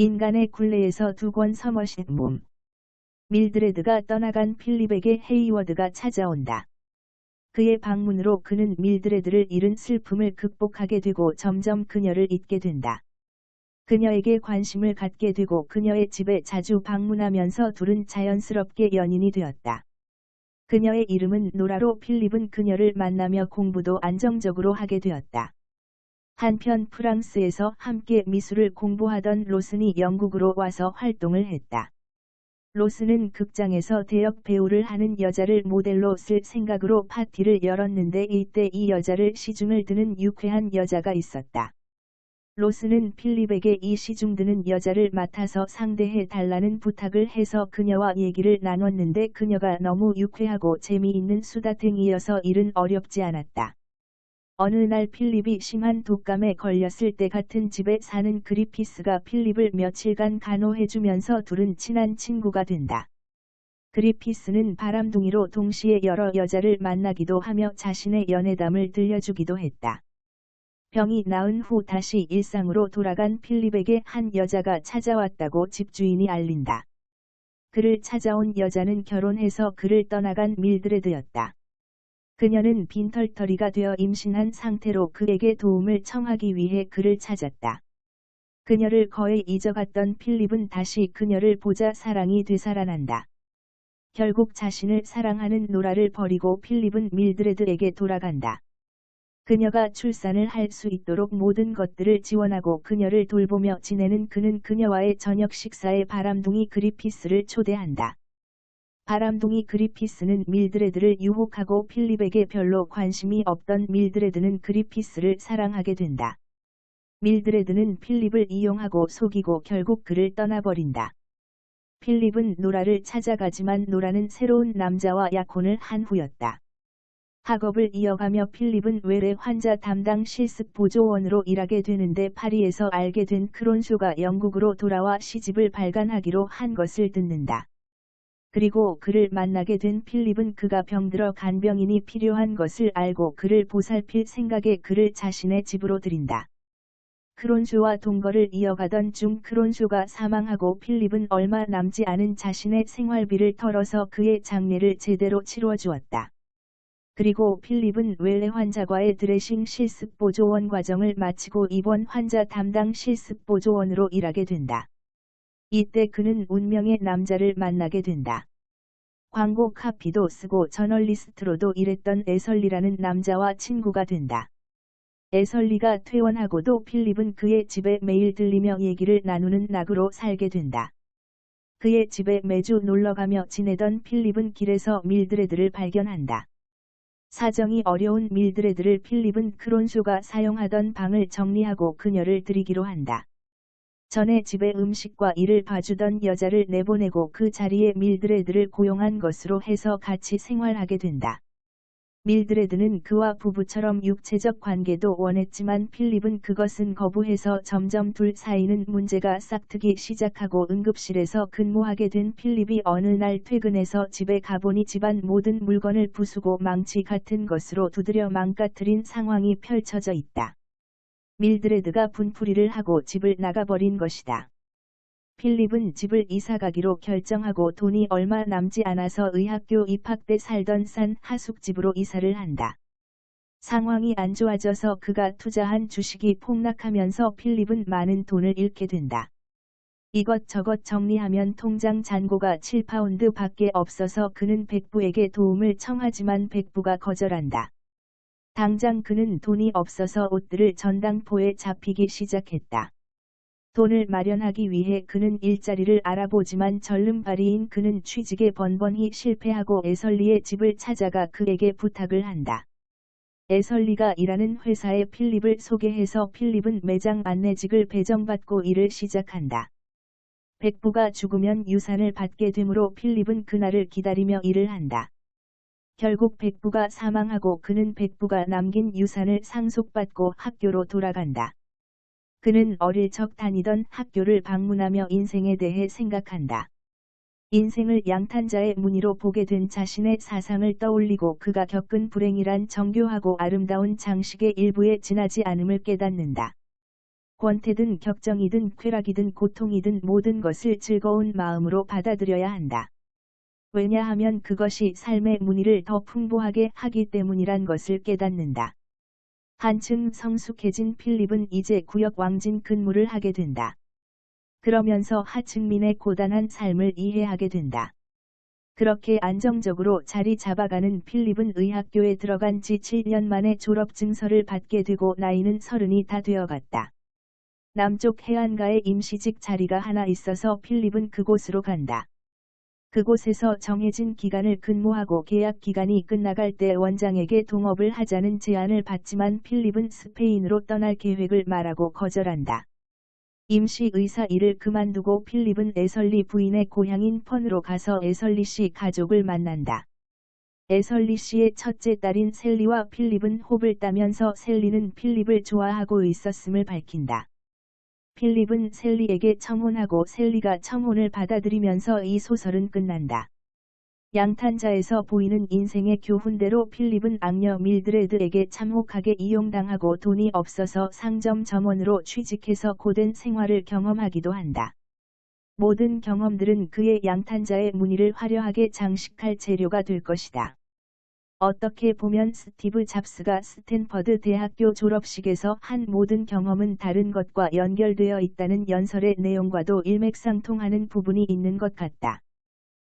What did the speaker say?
인간의 굴레에서 두 권 서머신 몸. 밀드레드가 떠나간 필립에게 헤이워드가 찾아온다. 그의 방문으로 그는 밀드레드를 잃은 슬픔을 극복하게 되고 점점 그녀를 잊게 된다. 그녀에게 관심을 갖게 되고 그녀의 집에 자주 방문하면서 둘은 자연스럽게 연인이 되었다. 그녀의 이름은 노라로 필립은 그녀를 만나며 공부도 안정적으로 하게 되었다. 한편 프랑스에서 함께 미술을 공부하던 로슨이 영국으로 와서 활동을 했다. 로스는 극장에서 대역 배우를 하는 여자를 모델로 쓸 생각으로 파티를 열었는데 이때 이 여자를 시중을 드는 유쾌한 여자가 있었다. 로스는 필립에게 이 시중 드는 여자를 맡아서 상대해 달라는 부탁을 해서 그녀와 얘기를 나눴는데 그녀가 너무 유쾌하고 재미있는 수다탱이여서 일은 어렵지 않았다. 어느 날 필립이 심한 독감에 걸렸을 때 같은 집에 사는 그리피스가 필립을 며칠간 간호해주면서 둘은 친한 친구가 된다. 그리피스는 바람둥이로 동시에 여러 여자를 만나기도 하며 자신의 연애담을 들려주기도 했다. 병이 나은 후 다시 일상으로 돌아간 필립에게 한 여자가 찾아왔다고 집주인이 알린다. 그를 찾아온 여자는 결혼해서 그를 떠나간 밀드레드였다. 그녀는 빈털터리가 되어 임신한 상태로 그에게 도움을 청하기 위해 그를 찾았다. 그녀를 거의 잊어갔던 필립은 다시 그녀를 보자 사랑이 되살아난다. 결국 자신을 사랑하는 노라를 버리고 필립은 밀드레드에게 돌아간다. 그녀가 출산을 할 수 있도록 모든 것들을 지원하고 그녀를 돌보며 지내는 그는 그녀와의 저녁 식사에 바람둥이 그리피스를 초대한다. 바람둥이 그리피스는 밀드레드를 유혹하고 필립에게 별로 관심이 없던 밀드레드는 그리피스를 사랑하게 된다. 밀드레드는 필립을 이용하고 속이고 결국 그를 떠나버린다. 필립은 노라를 찾아가지만 노라는 새로운 남자와 약혼을 한 후였다. 학업을 이어가며 필립은 외래 환자 담당 실습 보조원으로 일하게 되는데 파리에서 알게 된 크론쇼가 영국으로 돌아와 시집을 발간하기로 한 것을 듣는다. 그리고 그를 만나게 된 필립은 그가 병들어 간병인이 필요한 것을 알고 그를 보살필 생각에 그를 자신의 집으로 들인다. 크론쇼와 동거를 이어가던 중 크론쇼가 사망하고 필립은 얼마 남지 않은 자신의 생활비를 털어서 그의 장례를 제대로 치루어 주었다. 그리고 필립은 외래 환자과의 드레싱 실습 보조원 과정을 마치고 입원 환자 담당 실습 보조원으로 일하게 된다. 이때 그는 운명의 남자를 만나게 된다. 광고 카피도 쓰고 저널리스트로도 일했던 에설리라는 남자와 친구가 된다. 에설리가 퇴원하고도 필립은 그의 집에 매일 들리며 얘기를 나누는 낙으로 살게 된다. 그의 집에 매주 놀러가며 지내던 필립은 길에서 밀드레드를 발견한다. 사정이 어려운 밀드레드를 필립은 크론쇼가 사용하던 방을 정리하고 그녀를 드리기로 한다. 전에 집에 음식과 일을 봐주던 여자를 내보내고 그 자리에 밀드레드를 고용한 것으로 해서 같이 생활하게 된다. 밀드레드는 그와 부부처럼 육체적 관계도 원했지만 필립은 그것은 거부해서 점점 둘 사이는 문제가 싹트기 시작하고 응급실에서 근무하게 된 필립이 어느 날 퇴근해서 집에 가보니 집안 모든 물건을 부수고 망치 같은 것으로 두드려 망가뜨린 상황이 펼쳐져 있다. 밀드레드가 분풀이를 하고 집을 나가버린 것이다. 필립은 집을 이사가기로 결정하고 돈이 얼마 남지 않아서 의학교 입학 때 살던 산 하숙집으로 이사를 한다. 상황이 안 좋아져서 그가 투자한 주식이 폭락하면서 필립은 많은 돈을 잃게 된다. 이것저것 정리하면 통장 잔고가 7파운드 밖에 없어서 그는 백부에게 도움을 청하지만 백부가 거절한다. 당장 그는 돈이 없어서 옷들을 전당포에 잡히기 시작했다. 돈을 마련하기 위해 그는 일자리를 알아보지만 절름발이인 그는 취직에 번번이 실패하고 에설리의 집을 찾아가 그에게 부탁을 한다. 에설리가 일하는 회사에 필립을 소개해서 필립은 매장 안내직을 배정받고 일을 시작한다. 백부가 죽으면 유산을 받게 되므로 필립은 그날을 기다리며 일을 한다. 결국 백부가 사망하고 그는 백부가 남긴 유산을 상속받고 학교로 돌아간다. 그는 어릴 적 다니던 학교를 방문하며 인생에 대해 생각한다. 인생을 양탄자의 무늬로 보게 된 자신의 사상을 떠올리고 그가 겪은 불행이란 정교하고 아름다운 장식의 일부에 지나지 않음을 깨닫는다. 권태든 격정이든 쾌락이든 고통이든 모든 것을 즐거운 마음으로 받아들여야 한다. 왜냐하면 그것이 삶의 무늬를 더 풍부하게 하기 때문이란 것을 깨닫는다. 한층 성숙해진 필립은 이제 구역 왕진 근무를 하게 된다. 그러면서 하층민의 고단한 삶을 이해하게 된다. 그렇게 안정적으로 자리 잡아가는 필립은 의학교에 들어간 지 7년 만에 졸업 증서를 받게 되고 나이는 서른이 다 되어갔다. 남쪽 해안가에 임시직 자리가 하나 있어서 필립은 그곳으로 간다. 그곳에서 정해진 기간을 근무하고 계약 기간이 끝나갈 때 원장에게 동업을 하자는 제안을 받지만 필립은 스페인으로 떠날 계획을 말하고 거절한다. 임시 의사 일을 그만두고 필립은 에설리 부인의 고향인 펀으로 가서 에설리 씨 가족을 만난다. 에설리 씨의 첫째 딸인 셀리와 필립은 홉을 따면서 셀리는 필립을 좋아하고 있었음을 밝힌다. 필립은 셀리에게 청혼하고 셀리가 청혼을 받아들이면서 이 소설은 끝난다. 양탄자에서 보이는 인생의 교훈대로 필립은 악녀 밀드레드에게 참혹하게 이용당하고 돈이 없어서 상점 점원으로 취직해서 고된 생활을 경험하기도 한다. 모든 경험들은 그의 양탄자의 무늬를 화려하게 장식할 재료가 될 것이다. 어떻게 보면 스티브 잡스가 스탠퍼드 대학교 졸업식에서 한 모든 경험은 다른 것과 연결되어 있다는 연설의 내용과도 일맥상통하는 부분이 있는 것 같다.